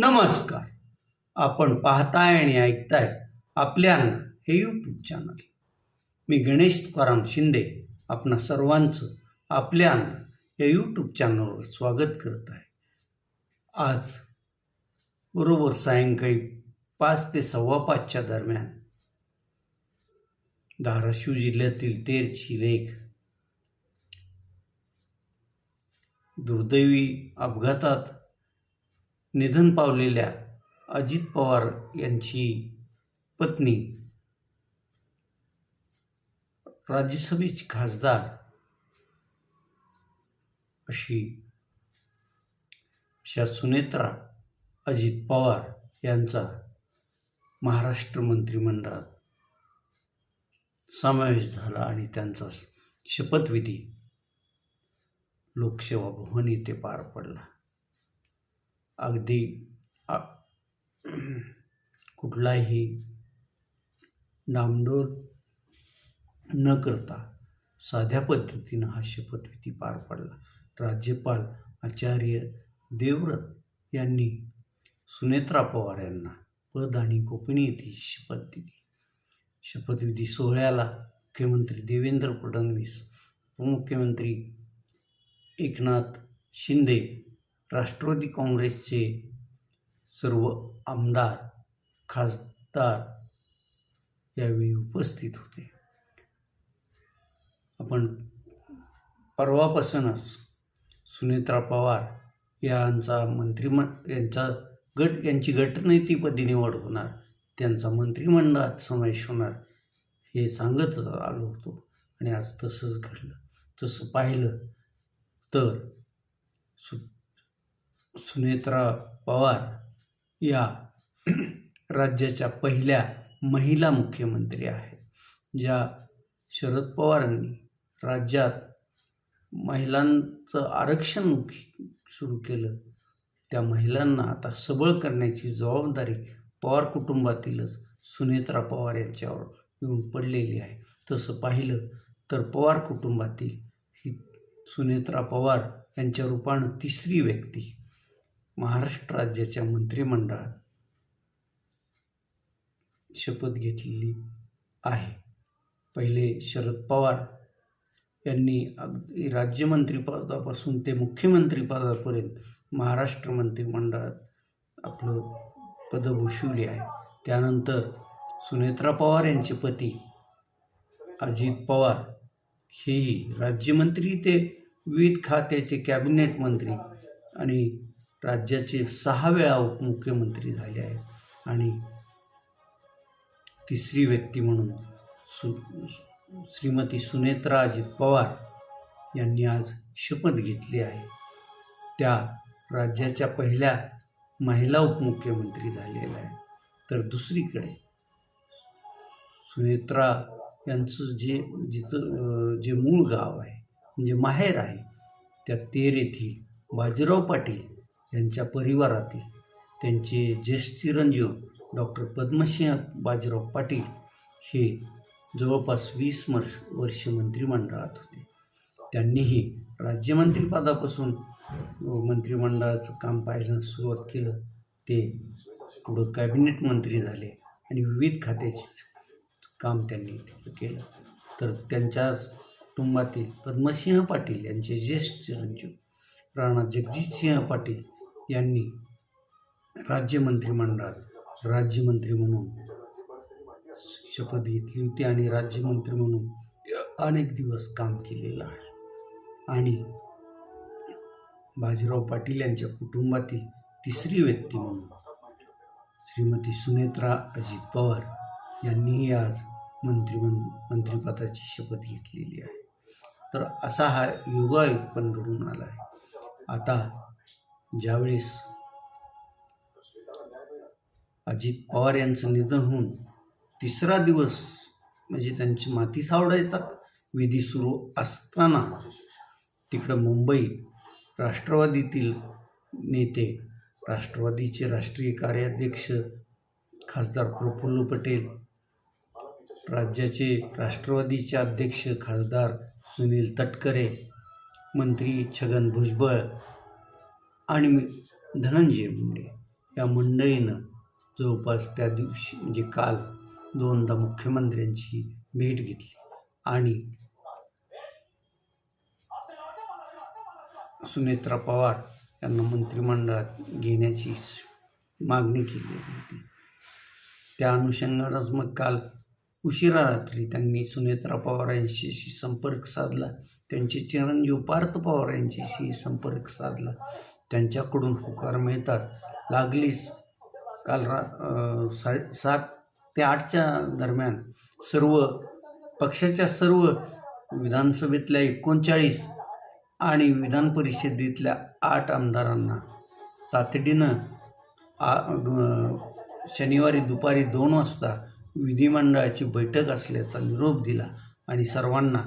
नमस्कार. आपण पाहताय आणि ऐकताय आपल्या हे यूट्यूब चॅनल मी गणेश तुकाराम शिंदे आपणा सर्वांचं आपल्या या यूट्यूब चॅनलवर स्वागत करत आहे. आज बरोबर सायंकाळी पाच ते सव्वा पाचच्या दरम्यान धाराशिव जिल्ह्यातील तेरची लेख दुर्दैवी अपघातात निधन पावलेल्या अजित पवार यांची पत्नी राज्यसभेची खासदार अशी अशा सुनेत्रा अजित पवार यांचा महाराष्ट्र मंत्रिमंडळात समावेश झाला आणि त्यांचा शपथविधी लोकसेवा भवन येथे पार पडला. अगदी आ- कुठलाही नामडोल न करता साध्या पद्धतीनं हा शपथविधी पार पडला. राज्यपाल आचार्य देवव्रत यांनी सुनेत्रा पवार यांना पद आणि गोपनीयतेची शपथ दिली. शपथविधी सोहळ्याला मुख्यमंत्री देवेंद्र फडणवीस उपमुख्यमंत्री एकनाथ शिंदे राष्ट्रवादी काँग्रेसचे सर्व आमदार खासदार यावेळी उपस्थित होते. आपण परवापासूनच सुनेत्रा पवार यांचा मंत्रिमं यांचा गट यांची गटनेतेपदी निवड होणार त्यांचा मंत्रिमंडळात समावेश होणार हे सांगतच आलो होतो. आणि आज तसंच घडलं. तसं पाहिलं तर सु सुनेत्रा पवार या राज्याच्या पहिल्या महिला मुख्यमंत्री आहेत ज्या शरद पवारांनी राज्यात महिलांचं आरक्षण सुरू केलं. त्या महिलांना आता सबळ करण्याची जबाबदारी पवार कुटुंबातीलच सुनेत्रा पवार यांच्यावर येऊन पडलेली आहे. तसं पाहिलं तर पवार कुटुंबातील ही सुनेत्रा पवार यांच्या रूपानं तिसरी व्यक्ती महाराष्ट्र राज्याच्या मंत्रिमंडळात शपथ घेतलेली आहे. पहिले शरद पवार यांनी अगदी राज्यमंत्रीपदापासून ते मुख्यमंत्रीपदापर्यंत महाराष्ट्र मंत्रिमंडळात आपलं पद भूषवली आहे. त्यानंतर सुनेत्रा पवार यांचे पती अजित पवार हेही राज्यमंत्री ते विविध खात्याचे कॅबिनेट मंत्री आणि राज्याचे सहा वेळा उपमुख्यमंत्री झाले आहेत. आणि तिसरी व्यक्ती म्हणून सु श्रीमती सुनेत्रा अजित पवार यांनी आज शपथ घेतली आहे. त्या राज्याच्या पहिल्या महिला उपमुख्यमंत्री झालेल्या आहेत. तर दुसरीकडे सुनेत्रा यांचं जे जिथं जे मूळ गाव आहे म्हणजे माहेर आहे त्या तेर येथील बाजीराव पाटील यांच्या परिवारातील त्यांचे ज्येष्ठ चिरंजीव डॉक्टर पद्मसिंह बाजीराव पाटील हे जवळपास वीस वर्ष वर्ष मंत्रिमंडळात होते. त्यांनीही राज्यमंत्रीपदापासून मंत्रिमंडळाचं काम पाहायला सुरुवात केलं. ते पुढं कॅबिनेट मंत्री झाले आणि विविध खात्याचे काम त्यांनी केलं. तर त्यांच्या कुटुंबातील पद्मसिंह पाटील यांचे ज्येष्ठ चिरंजीव राणा जगजितसिंह पाटील यांनी राज्य मंत्रिमंडळात राज्यमंत्री म्हणून शपथ घेतली होती आणि राज्यमंत्री म्हणून अनेक दिवस काम केलेलं आहे. आणि बाजीराव पाटील यांच्या कुटुंबातील तिसरी व्यक्ती म्हणून श्रीमती सुनेत्रा अजित पवार यांनीही आज मंत्रिमं मंत्रिपदाची शपथ घेतलेली आहे. तर असा हा योगायोग पण घडून आला आहे आता ज्यावेळेस अजित पवार यांचं निधन होऊन तिसरा दिवस म्हणजे त्यांची माती सावडायचा विधी सुरू असताना तिकडं मुंबई राष्ट्रवादीतील नेते राष्ट्रवादीचे राष्ट्रीय कार्याध्यक्ष खासदार प्रफुल्ल पटेल राज्याचे राष्ट्रवादीचे अध्यक्ष खासदार सुनील तटकरे मंत्री छगन भुजबळ आणि धनंजय मुंडे या मंडळीनं जवळपास त्या दिवशी म्हणजे काल दोनदा मुख्यमंत्र्यांची भेट घेतली. आणि सुनेत्रा पवार यांना मंत्रिमंडळात घेण्याची मागणी केली होती. त्या अनुषंगानंच मग काल उशिरा रात्री त्यांनी सुनेत्रा पवार यांच्याशी संपर्क साधला. त्यांचे चिरंजीव पार्थ पवार यांच्याशी संपर्क साधला. त्यांच्याकडून होकार मिळताच लागलीच काल रा साडे सात ते आठच्या दरम्यान सर्व पक्षाच्या सर्व विधानसभेतल्या एकोणचाळीस आणि विधान परिषदेतल्या आठ आमदारांना तातडीनं आ ग- शनिवारी दुपारी दोन वाजता विधिमंडळाची बैठक असल्याचा निरोप दिला आणि सर्वांना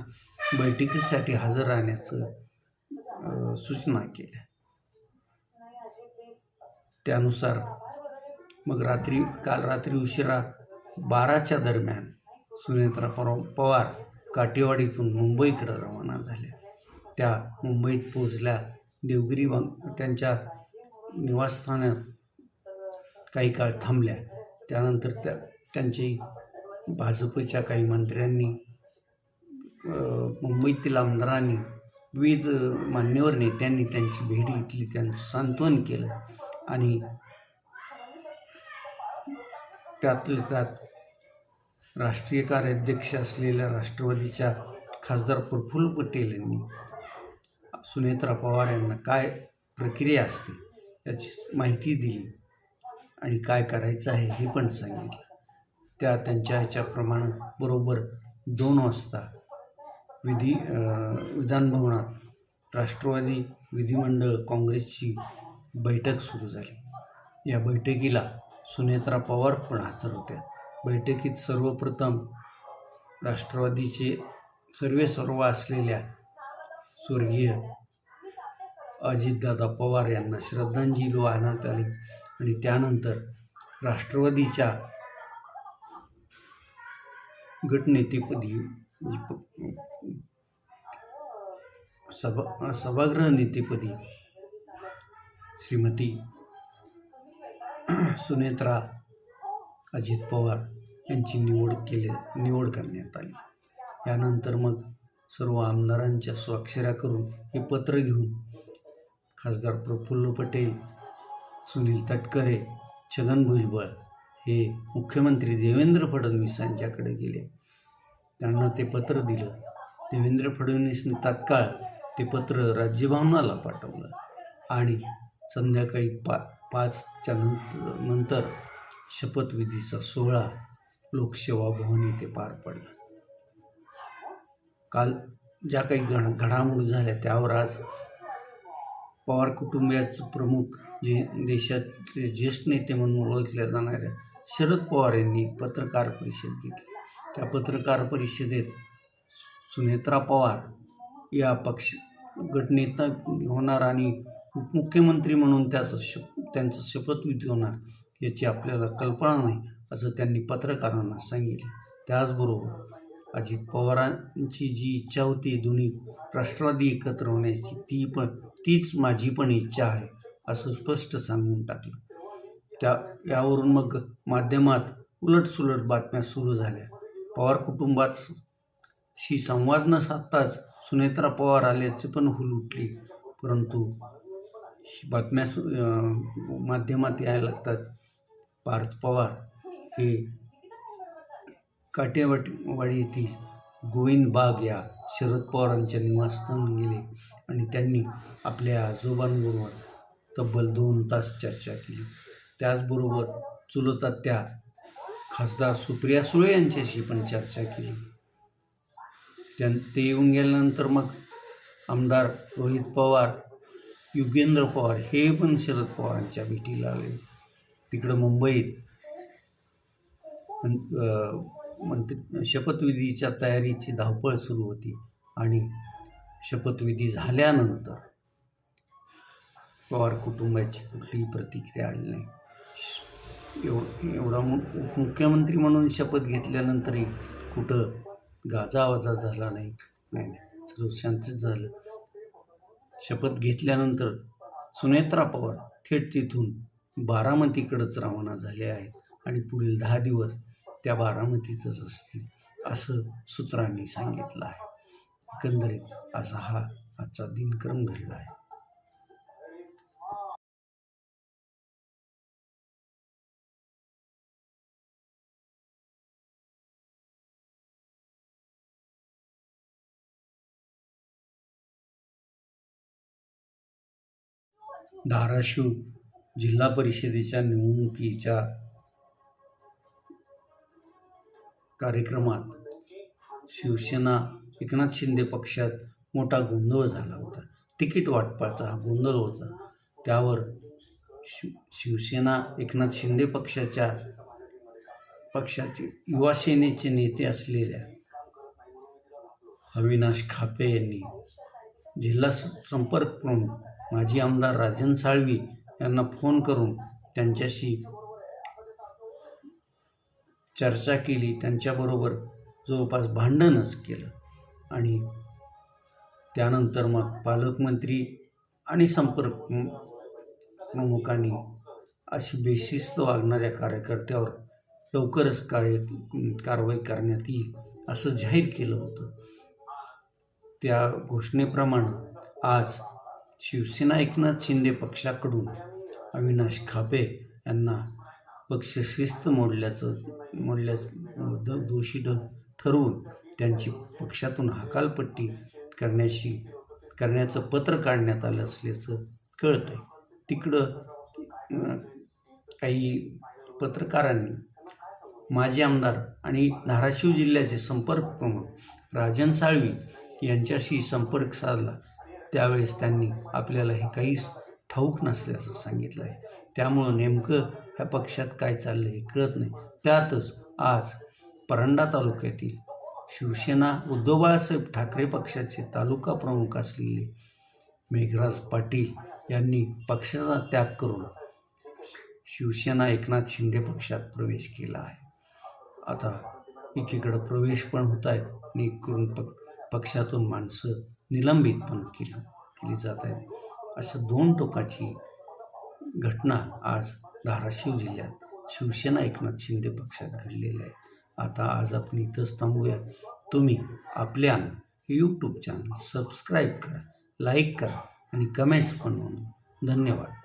बैठकीसाठी हजर राहण्याचं सूचना केल्या. त्यानुसार मग रात्री काल रात्री उशिरा बाराच्या दरम्यान सुनेत्रा पव- पवार काटेवाडीतून मुंबईकडे रवाना झाल्या त्या मुंबईत पोचल्या देवगिरी बंग त्यांच्या निवासस्थानात काही काळ थांबल्या. त्यानंतर त्या त्यांची भाजपच्या काही मंत्र्यांनी मुंबईतील आमदारांनी विविध मान्यवर नेत्यांनी त्यांची भेट घेतली. त्यांचं सांत्वन केलं. आणि त्यातल्या त्यात राष्ट्रीय कार्याध्यक्ष असलेल्या राष्ट्रवादीच्या खासदार प्रफुल्ल पटेल यांनी सुनेत्रा पवार यांना काय प्रक्रिया असते याची माहिती दिली आणि काय करायचं आहे हे पण सांगितलं. त्या त्यांच्या ह्याच्याप्रमाणे बरोबर दोन वाजता विधी विधानभवनात राष्ट्रवादी विधिमंडळ काँग्रेसची बैठक सुरू झाली. या बैठकीला सुनेत्रा पवार पण हजर होत्या. बैठकीत सर्वप्रथम राष्ट्रवादीचे सर्वे सर्व असलेल्या स्वर्गीय अजितदादा पवार यांना श्रद्धांजली वाहण्यात आली आणि त्यानंतर राष्ट्रवादीच्या गटनेतेपदी सभा सभागृह नेतेपदी श्रीमती सुनेत्रा अजित पवार यांची निवड केले निवड करण्यात आली. यानंतर मग सर्व आमदारांच्या स्वाक्षऱ्या करून हे पत्र घेऊन खासदार प्रफुल्ल पटेल सुनील तटकरे छगन भुजबळ हे मुख्यमंत्री देवेंद्र फडणवीस यांच्याकडे गेले. त्यांना ते पत्र दिलं. देवेंद्र फडणवीसने तात्काळ ते पत्र राज्यभवनाला पाठवलं आणि संध्याकाळी पा पाचच्या नंतर नंतर शपथविधीचा सोहळा लोकसेवा भवन येथे पार पडला. काल ज्या काही घड घडामोडी झाल्या त्यावर आज पवार कुटुंबियाचे प्रमुख जे देशातले ज्येष्ठ नेते म्हणून ओळखल्या जाणाऱ्या शरद पवार यांनी पत्रकार परिषद घेतली. त्या पत्रकार परिषदेत सुनेत्रा पवार या पक्ष गटनेता होणार आणि उपमुख्यमंत्री म्हणून त्याचं शप त्यांचं शपथविधी होणार याची आपल्याला कल्पना नाही असं त्यांनी पत्रकारांना सांगितले. त्याचबरोबर अजित पवारांची जी इच्छा होती दोन्ही राष्ट्रवादी एकत्र होण्याची ती पण तीच माझी पण इच्छा आहे असं स्पष्ट सांगून टाकलं. त्या यावरून मग माध्यमात उलटसुलट बातम्या सुरू झाल्या. पवार कुटुंबात शी संवाद न साधताच सुनेत्रा पवार आल्याचे पण हुल उठली परंतु बातम्या सु माध्यमात यायला लागताच पार्थ पवार हे काटेवाडी येथील गोविंद बाग या शरद पवारांच्या निवासस्थान गेले आणि त्यांनी आपल्या आजोबांबरोबर तब्बल दोन तास चर्चा केली. त्याचबरोबर चुलतात त्या खासदार सुप्रिया सुळे यांच्याशी पण चर्चा केली. त्यां ते येऊन गेल्यानंतर मग आमदार रोहित पवार युगेंद्र पवार हे पण शरद पवारांच्या भेटीला आले. तिकडं मुंबईत. मंत्री शपथविधीच्या तयारीची धावपळ सुरू होती आणि शपथविधी झाल्यानंतर पवार कुटुंबाची कुठलीही प्रतिक्रिया आली नाही. एव एवढा मु मुख्यमंत्री म्हणून शपथ घेतल्यानंतरही कुठं गाजावाजा झाला नाही. नाही नाही. सर्व शांतच झालं. शपथ घेतल्यानंतर सुनेत्रा पवार थेट तिथून बारामतीकडंच रवाना झाले आहेत आणि पुढील दहा दिवस त्या बारामतीतच असतील असं सूत्रांनी सांगितलं आहे. एकंदरीत असा हा आजचा दिनक्रम घडला आहे. धाराशिव जिल्हा परिषदेच्या निवडणुकीच्या कार्यक्रमात शिवसेना एकनाथ शिंदे पक्षात मोठा गोंधळ झाला होता. तिकीट वाटपाचा हा गोंधळ होता. त्यावर शिव शिवसेना एकनाथ शिंदे पक्षाच्या पक्षाचे युवा सेनेचे नेते असलेल्या अविनाश खापे यांनी जिल्हा संपर्क प्रमुख माजी आमदार राजन साळवी यांना फोन करून त्यांच्याशी चर्चा केली. त्यांच्याबरोबर जवळपास भांडणच केलं. आणि त्यानंतर मग पालकमंत्री आणि संपर्क प्रमुखांनी अशी बेशिस्त वागणाऱ्या कार्यकर्त्यावर लवकरच कार्य कारवाई करण्यात येईल असं जाहीर केलं होतं. त्या घोषणेप्रमाणे आज शिवसेना एकनाथ शिंदे पक्षाकडून अविनाश खापे यांना पक्ष शिस्त मोडल्याचं मोडल्यास दोषी ठरवून त्यांची पक्षातून हकालपट्टी करण्याची करण्याचं पत्र काढण्यात आलं असल्याचं कळतं आहे तिकडं काही पत्रकारांनी माजी आमदार आणि धाराशिव जिल्ह्याचे संपर्क प्रमुख राजन साळवी यांच्याशी संपर्क साधला. त्यावेळेस त्यांनी आपल्याला हे काहीच ठाऊक नसल्याचं सांगितलं आहे. त्यामुळं नेमकं ह्या पक्षात काय चाललं हे कळत नाही. त्यातच आज परंडा तालुक्यातील शिवसेना उद्धव बाळासाहेब ठाकरे पक्षाचे तालुका प्रमुख असलेले मेघराज पाटील यांनी पक्षाचा त्याग करून शिवसेना एकनाथ शिंदे पक्षात प्रवेश केला आहे. आता एकीकडं प्रवेश पण होत आहेत आणि करून प पक्षातून माणसं निलंबित पण केली केली जात आहेत अशा दोन टोकाची घटना आज धाराशिव जिल्ह्यात शिवसेना एकनाथ शिंदे पक्षात घडलेल्या आहे. आता आज आपण इथंच थांबूया. तुम्ही आपल्या यूट्यूब चॅनल सबस्क्राईब करा लाईक करा आणि कमेंट्स पण नोंदवा. धन्यवाद.